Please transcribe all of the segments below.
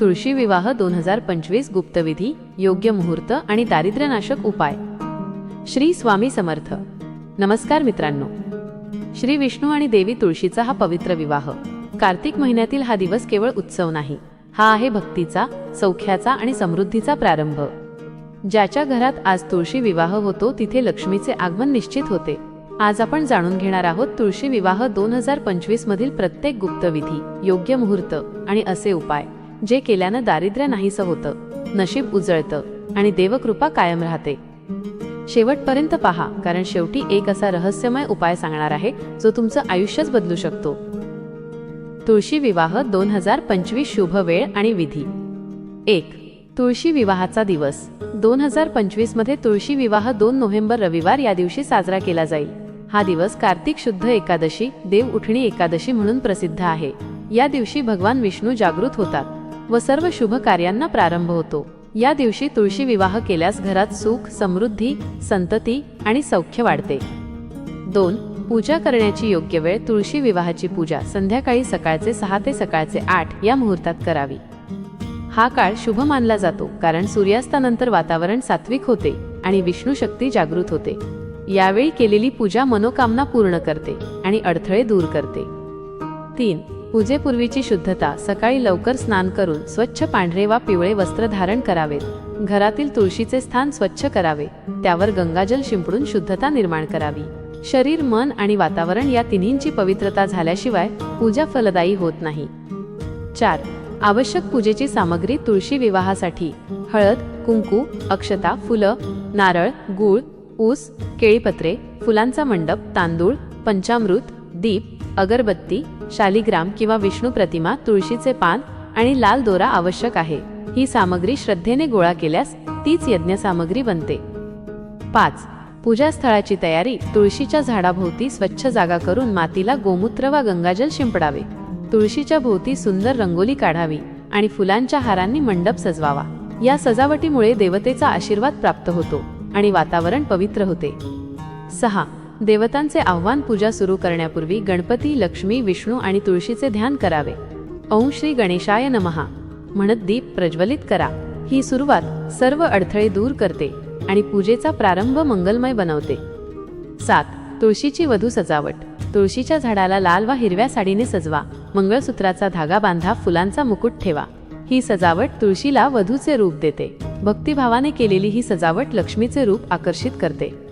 तुळशी विवाह दोन हजार पंचवीस गुप्तविधी योग्य मुहूर्त आणि दारिद्र्यनाशक उपाय. श्री स्वामी समर्थ. नमस्कार मित्रांनो. श्री विष्णू आणि देवी तुळशीचा हा पवित्र विवाह. कार्तिक महिन्यातील हा दिवस केवळ उत्सव नाही हा आहे भक्तीचा सौख्याचा आणि समृद्धीचा प्रारंभ. ज्याच्या घरात आज तुळशी विवाह होतो तिथे लक्ष्मीचे आगमन निश्चित होते. आज आपण जाणून घेणार आहोत तुळशी विवाह दोन हजार पंचवीस मधील प्रत्येक गुप्तविधी योग्य मुहूर्त आणि असे उपाय जे केल्यानं दारिद्र्य नाहीसं होतं नशीब उजळतं आणि देवकृपा कायम राहते. शेवटपर्यंत पहा कारण शेवटी एक असा रहस्यमय उपाय सांगणार आहे जो तुमचं आयुष्यच बदलू शकतो. तुळशी विवाह दोन हजार पंचवीस शुभ वेळ आणि विधी. एक तुळशी विवाहाचा दिवस. दोन हजार पंचवीसमध्ये तुळशी विवाह दोन नोव्हेंबर रविवार या दिवशी साजरा केला जाईल. हा दिवस कार्तिक शुद्ध एकादशी देव उठणी एकादशी म्हणून प्रसिद्ध आहे. या दिवशी भगवान विष्णू जागृत होतात व सर्व शुभ कार्यांना प्रारंभ होतो. या दिवशी तुळशी विवाह केल्यास घरात सुख समृद्धी संतती आणि सौख्य वाढते. दोन पूजा करण्याची योग्य वेळ तुळशी विवाहाची पूजा संध्याकाळी सकाळचे सहा ते सकाळचे आठ या मुहूर्तात करावी. हा काळ शुभ मानला जातो कारण सूर्यास्तानंतर वातावरण सात्विक होते आणि विष्णू शक्ती जागृत होते. यावेळी केलेली पूजा मनोकामना पूर्ण करते आणि अडथळे दूर करते. तीन पूजेपूर्वीची शुद्धता सकाळी लवकर स्नान करून स्वच्छ पांढरे वा पिवळे वस्त्र धारण करावेत. घरातील तुळशीचे स्थान स्वच्छ करावे त्यावर गंगाजल शिंपडून शुद्धता निर्माण करावी. शरीर मन आणि वातावरण या तिन्हींची पवित्रता झाल्याशिवाय पूजा फलदायी होत नाही. चार आवश्यक पूजेची सामग्री तुळशी विवाहासाठी हळद कुंकू अक्षता फुलं नारळ गूळ ऊस केळीपत्रे फुलांचा मंडप तांदूळ पंचामृत दीप अगरबत्ती शालिग्राम किंवा विष्णू प्रतिमा तुळशीचे पान आणि लाल दोरा आवश्यक आहे. ही सामग्री श्रद्धेने गोळा केल्यास तीच यज्ञ सामग्री बनते. पाच. पूजास्थळाची तयारी. तुळशीच्या झाडाभोवती स्वच्छ जागा करून मातीला गोमूत्र वा गंगाजल शिंपडावे. तुळशीच्या भोवती सुंदर रंगोली काढावी आणि फुलांच्या हारांनी मंडप सजवावा. या सजावटीमुळे देवतेचा आशीर्वाद प्राप्त होतो. आणि वातावरण पवित्र होते. सहा. देवतांचे आव्हान पूजा सुरू करण्यापूर्वी गणपती लक्ष्मी विष्णू आणि तुळशीचे ध्यान करावे. ओं श्री गणेशाय नमहा. म्हणत दीप प्रज्वलित करा. ही सुरुवात सर्व अडथळे दूर करते आणि पूजेचा प्रारंभ मंगलमय बनवते. सात. तुळशीची वधू सजावट. तुळशीच्या झाडाला लाल वा हिरव्या साडीने सजवा. मंगळसूत्राचा धागा बांधा फुलांचा मुकुट ठेवा. ही सजावट तुळशीला वधूचे रूप देते. भक्तिभावाने केलेली ही सजावट लक्ष्मीचे रूप आकर्षित करते.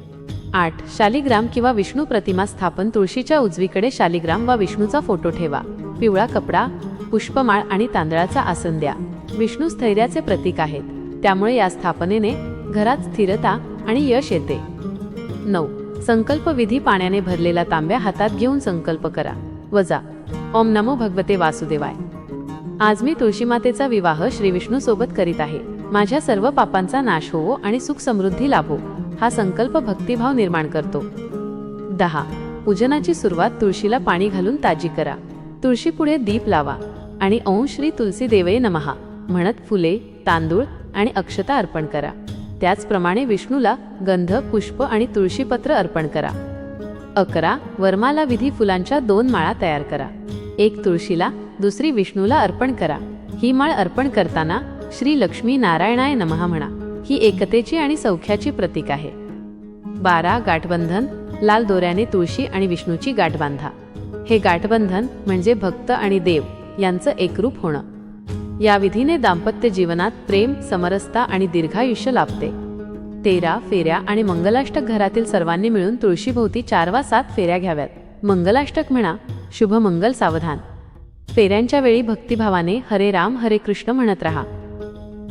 आठ. शालिग्राम किंवा विष्णू प्रतिमा स्थापन तुळशीच्या उजवीकडे शालिग्राम वा विष्णूचा फोटो ठेवा. पिवळा कपडा पुष्पमाळ आणि तांदळाचा आसन द्या. विष्णू स्थैर्याचे प्रतीक आहेत. त्यामुळे या स्थापनेने घरात स्थिरता आणि यश येते. नऊ. संकल्प विधी पाण्याने भरलेला तांब्या हातात घेऊन संकल्प करा. वजा. ओम नमो भगवते वासुदेवाय. आज मी तुळशीमातेचा विवाह श्री विष्णू सोबत करीत आहे. माझ्या सर्व पापांचा नाश होवो आणि सुख समृद्धी लाभो हा संकल्प भक्तिभाव निर्माण करतो. दहा. पूजनाची सुरुवात तुळशीला पाणी घालून ताजी करा. तुळशी पुढे दीप लावा आणि ओं श्री तुलसी देवये नमहा. म्हणत फुले तांदूळ आणि अक्षता अर्पण करा. त्याचप्रमाणे विष्णूला गंध पुष्प आणि तुळशीपत्र अर्पण करा. अकरा. वरमाला विधी फुलांच्या दोन माळा तयार करा. एक तुळशीला दुसरी विष्णूला अर्पण करा. ही माळ अर्पण करताना श्री लक्ष्मी नारायणाय नमहा म्हणा. ही एकतेची आणि सौख्याची प्रतीक आहे. बारा गाठबंधन लाल दोऱ्याने तुळशी आणि विष्णूची गाठ बांधा. हे गाठबंधन म्हणजे भक्त आणि देव यांचं एकरूप होणं. या विधीने दाम्पत्य जीवनात प्रेम समरसता आणि दीर्घायुष्य लाभते. तेरा फेऱ्या आणि मंगलाष्टक घरातील सर्वांनी मिळून तुळशीभोवती चार वा सात फेऱ्या घ्याव्यात. मंगलाष्टक म्हणा शुभ मंगल सावधान. फेऱ्यांच्या वेळी भक्तिभावाने हरे राम हरे कृष्ण म्हणत राहा.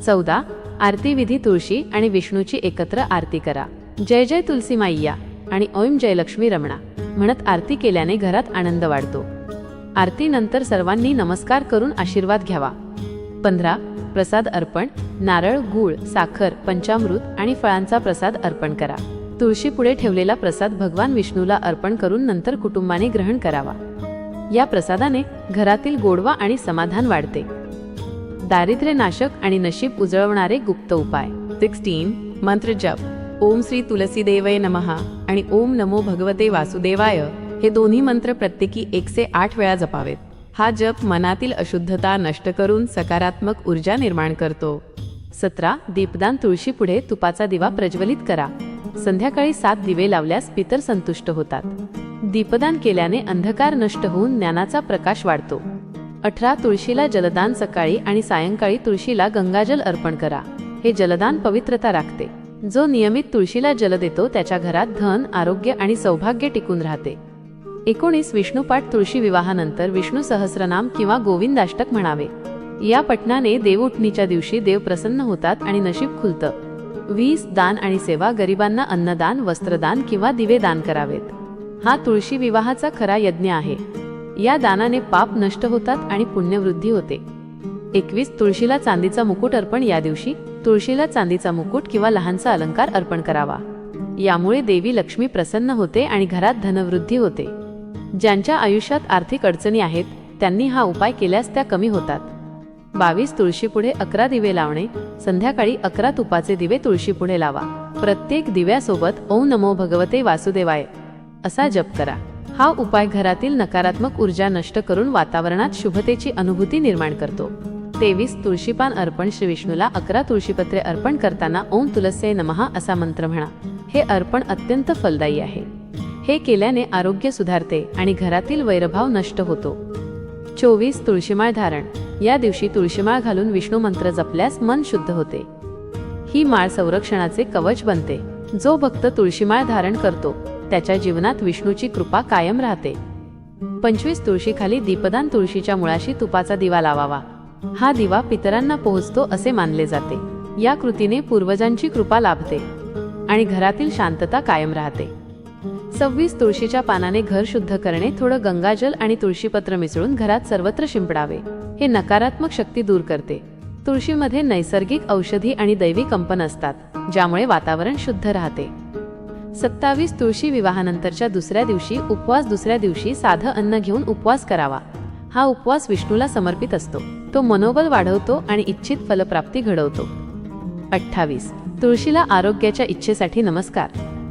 चौदा आरती विधी तुळशी आणि विष्णूची एकत्र आरती करा. जय जय तुलसी माईया आणि ओम जयलक्ष्मी रमणा म्हणत आरती केल्याने घरात आनंद वाढतो. आरतीनंतर सर्वांनी नमस्कार करून आशीर्वाद घ्यावा. पंधरा प्रसाद अर्पण नारळ गूळ साखर पंचामृत आणि फळांचा प्रसाद अर्पण करा. तुळशी पुढे ठेवलेला प्रसाद भगवान विष्णूला अर्पण करून नंतर कुटुंबाने ग्रहण करावा. या प्रसादाने घरातील गोडवा आणि समाधान वाढते. दारिद्र्य नाशक आणि नशीब उजळवणारे गुप्त उपाय. सिक्स्टीन मंत्र जप. ओम श्री तुलसी देवय नमहा आणि ओम नमो भगवते वासुदेवाय हे दोन्ही मंत्र प्रत्येकी एकशे आठ वेळा जपावेत. हा जप मनातील अशुद्धता नष्ट करून सकारात्मक ऊर्जा निर्माण करतो. सतरा दीपदान तुळशीपुढे तुपाचा दिवा प्रज्वलित करा. संध्याकाळी सात दिवे लावल्यास पितर संतुष्ट होतात. दीपदान केल्याने अंधकार नष्ट होऊन ज्ञानाचा प्रकाश वाढतो. अठरा तुळशीला जलदान सकाळी आणि सायंकाळी तुळशीला गंगाजल अर्पण करा. हे जलदान पवित्रता राखते. जो नियमित तुळशीला जल देतो त्याच्या घरात धन आरोग्य आणि सौभाग्य टिकून राहते. एकोणीस विष्णुपाठ तुळशी विवाहानंतर विष्णू सहस्रनाम किंवा गोविंदाष्टक म्हणावे. या पठणाने देवउठणीच्या दिवशी देव प्रसन्न होतात आणि नशीब खुलतं. वीस दान आणि सेवा गरिबांना अन्नदान वस्त्रदान किंवा दिवे दान करावेत. हा तुळशी विवाहाचा खरा यज्ञ आहे. या दानाने पाप नष्ट होतात आणि पुण्यवृद्धी होते. एकवीस तुळशीला चांदीचा मुकुट अर्पण या दिवशी तुळशीला चांदीचा मुकुट किंवा लहानसा अलंकार अर्पण करावा. यामुळे देवी लक्ष्मी प्रसन्न होते आणि घरात धनवृद्धी होते. ज्यांच्या आयुष्यात आर्थिक अडचणी आहेत त्यांनी हा उपाय केल्यास त्या कमी होतात. बावीस तुळशीपुढे अकरा दिवे लावणे संध्याकाळी अकरा तुपाचे दिवे तुळशीपुढे लावा. प्रत्येक दिव्यासोबत ओम नमो भगवते वासुदेवाय. असा जप करा. हा उपाय घरातील नकारात्मक ऊर्जा नष्ट करून वातावरणात शुभतेची अनुभूती निर्माण करतो. तेवीस तुळशीपान अर्पण श्री विष्णूला अकरा तुळशीपत्रे अर्पण करताना ओम तुलसे नमहा असा मंत्र म्हणा. हे अर्पण अत्यंत फलदायी आहे. हे केल्याने आरोग्य सुधारते आणि घरातील वैरभाव नष्ट होतो. चोवीस तुळशीमाळ धारण. या दिवशी तुळशीमाळ घालून विष्णू मंत्र जपल्यास मन शुद्ध होते. ही माळ संरक्षणाचे कवच बनते. जो भक्त तुळशीमाळ धारण करतो त्याच्या जीवनात विष्णूची कृपा कायम राहते. पंचवीस तुळशीखाली दीपदान तुळशीच्या मुळाशी तुपाचा दिवा लावावा. हा दिवा पितरांना पोहोचतो असे मानले जाते. या कृतीने पूर्वजांची कृपा लाभते आणि घरातील शांतता कायम राहते. सव्वीस तुळशीच्या पानाने घर शुद्ध करणे थोडं गंगाजल आणि तुळशीपत्र मिसळून घरात सर्वत्र शिंपडावे. हे नकारात्मक शक्ती दूर करते. तुळशीमध्ये नैसर्गिक औषधी आणि दैवी कंपन असतात ज्यामुळे वातावरण शुद्ध राहते. सत्तावीस तुळशी विवाहानंतरच्या दुसऱ्या दिवशी उपवास दुसऱ्या दिवशी साधं अन्न घेऊन उपवास करावा. हा उपवास विष्णूला समर्पित असतो. तो मनोबल वाढवतो आणि इच्छित फलप्राप्ती घडवतो. अठ्ठावीस. तुळशीला आरोग्याच्या इच्छेसाठी नमस्कार.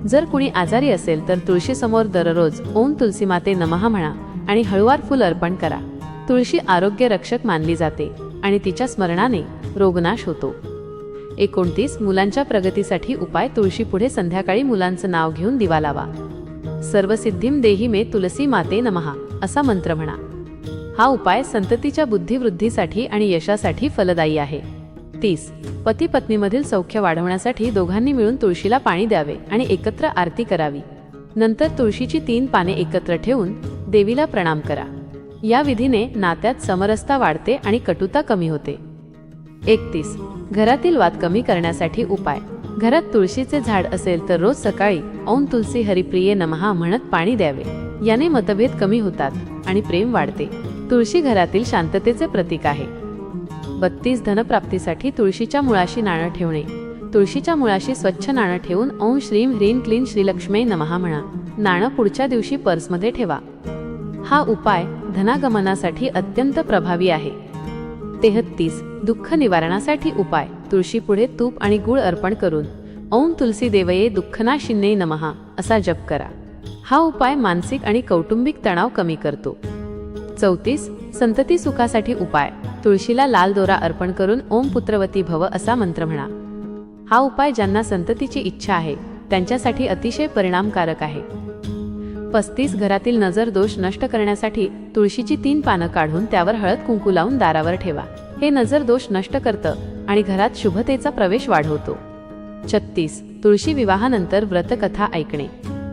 जर कुणी आजारी असेल तर तुळशीसमोर दररोज ओम तुलसी माते नमहा म्हणा आणि हळुवार फुल अर्पण करा. तुळशी आरोग्य रक्षक मानली जाते आणि तिच्या स्मरणाने रोगनाश होतो. एकोणतीस मुलांच्या प्रगतीसाठी उपाय तुळशी पुढे संध्याकाळी मुलांचं नाव घेऊन दिवा लावा. सर्वसिद्धीम देही मे तुलसी माते नमहा असा मंत्र म्हणा. हा उपाय संततीच्या बुद्धिवृद्धीसाठी आणि यशासाठी फलदायी आहे. तीस पती पत्नीमधील सौख्य वाढवण्यासाठी दोघांनी मिळून तुळशीला पाणी द्यावे आणि एकत्र आरती करावी. नंतर तुळशीची तीन पाने एकत्र ठेवून देवीला प्रणाम करा. या विधीने नात्यात समरसता वाढते आणि कटुता कमी होते. एकतीस. घरातील वाद कमी करण्यासाठी उपाय. घरात तुळशीचे झाड असेल तर रोज सकाळी औन तुलसी हरिप्रिये नमहा म्हणत पाणी द्यावे. याने मतभेद कमी होतात आणि प्रेम वाढते. तुळशी घरातील शांततेचे प्रतीक आहे. बत्तीस धनप्राप्तीसाठी तुळशीच्या मुळाशी नाणं ठेवणे. तुळशीच्या मुळाशी स्वच्छ नाणं ठेवून ओम श्रीम ह्रीम क्लीन श्रीलक्ष्मी नमहा म्हणा. नाणं पुढच्या दिवशी पर्समध्ये ठेवा. हा उपाय धनागमनासाठी अत्यंत प्रभावी आहे. तेहत्तीस दुःख निवारणासाठी उपाय. तुळशीपुढे तूप आणि गुळ अर्पण करून ओम तुलसी देवये दुःखनाशिन्ने नमहा असा जप करा. हा उपाय मानसिक आणि कौटुंबिक तणाव कमी करतो. चौतीस संतती सुखासाठी उपाय. तुळशीला लाल दोरा अर्पण करून ओम पुत्रवती भव असा मंत्र म्हणा. हा उपाय ज्यांना संततीची इच्छा आहे त्यांच्यासाठी अतिशय परिणामकारक आहे. पस्तीस घरातील नजर दोष नष्ट करण्यासाठी तुळशीची तीन पानं काढून त्यावर हळद कुंकू लावून दारावर ठेवा. हे नजर दोष नष्ट करतं आणि घरात शुभतेचा प्रवेश वाढवतो. छत्तीस. तुळशी विवाहानंतर व्रतकथा ऐकणे.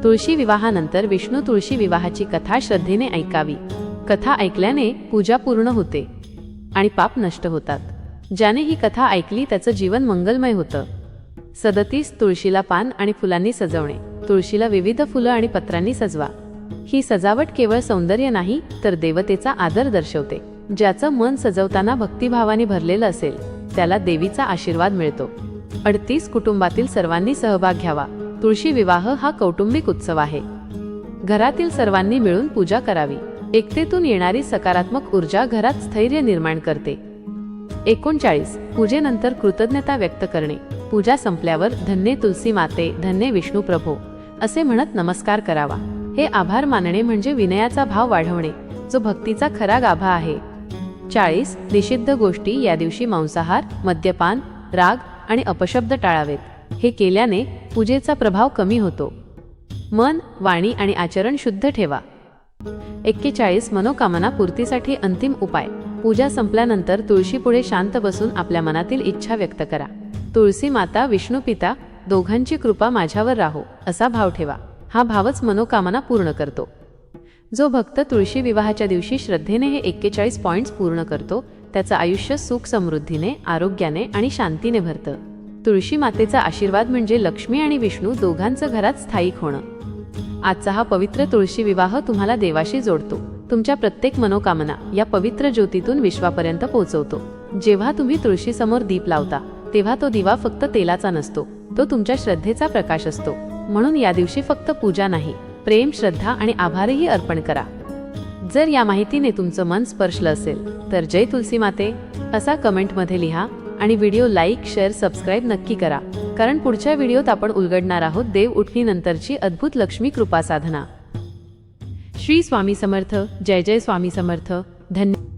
तुळशी विवाहानंतर विष्णू तुळशी विवाहाची कथा श्रद्धेने ऐकावी. कथा ऐकल्याने पूजा पूर्ण होते आणि पाप नष्ट होतात. ज्याने ही कथा ऐकली त्याचं जीवन मंगलमय होतं. सदतीस तुळशीला पान आणि फुलांनी सजवणे. तुळशीला विविध फुलं आणि पत्रांनी सजवा. ही सजावट केवळ सौंदर्य नाही तर देवतेचा आदर दर्शवते. ज्याचं मन सजवताना भक्तिभावाने भरलेलं असेल त्याला देवीचा आशीर्वाद मिळतो. अडतीस कुटुंबातील सर्वांनी सहभाग घ्यावा. तुळशी विवाह हा कौटुंबिक उत्सव आहे. घरातील सर्वांनी मिळून पूजा करावी. एकतेतून येणारी सकारात्मक ऊर्जा घरात स्थैर्य निर्माण करते. एकोणचाळीस. पूजेनंतर कृतज्ञता व्यक्त करणे. पूजा संपल्यावर धन्य तुलसी माते धन्य विष्णू प्रभो असे म्हणत नमस्कार करावा. हे आभार मानणे म्हणजे विनयाचा भाव वाढवणे जो भक्तीचा खरा गाभा आहे. चाळीस. निषिद्ध गोष्टी या दिवशी मांसाहार मद्यपान राग आणि अपशब्द टाळावेत. हे केल्याने पूजेचा प्रभाव कमी होतो. मन वाणी आणि आचरण शुद्ध ठेवा. एक्केचाळीस. मनोकामना पूर्तीसाठी अंतिम उपाय. पूजा संपल्यानंतर तुळशीपुढे शांत बसून आपल्या मनातील इच्छा व्यक्त करा. तुळशी माता विष्णू पिता दोघांची कृपा माझ्यावर राहो असा भाव ठेवा. हा भावच मनोकामना पूर्ण करतो. जो भक्त तुळशी विवाहाच्या दिवशी श्रद्धेने हे एक्केचाळीस पॉईंट्स पूर्ण करतो त्याचं आयुष्य सुख समृद्धीने आरोग्याने आणि शांतीने भरतं. तुळशी मातेचा आशीर्वाद म्हणजे लक्ष्मी आणि विष्णू दोघांचं घरात स्थायिक होणं. आजचा हा पवित्र तुळशी विवाह तुम्हाला देवाशी जोडतो. तुमच्या प्रत्येक मनोकामना या पवित्र ज्योतीतून विश्वापर्यंत पोहोचवतो. जेव्हा तुम्ही तुळशीसमोर दीप लावता तेव्हा तो दिवा फक्त तेलाचा नसतो तो तुमच्या श्रद्धेचा प्रकाश असतो. म्हणून या दिवशी फक्त पूजा नाही प्रेम श्रद्धा आणि आभारही अर्पण करा. जर या माहितीने तुमचं मन स्पर्शलं असेल तर जय तुलसी माते. असा कमेंटमध्ये लिहा आणि व्हिडिओ लाईक शेअर सबस्क्राईब नक्की करा. कारण पुढच्या व्हिडिओत आपण उलगडणार आहोत देव उठणीनंतरची अद्भुत लक्ष्मी कृपा साधना श्री स्वामी समर्थ जय जय स्वामी समर्थ धन्य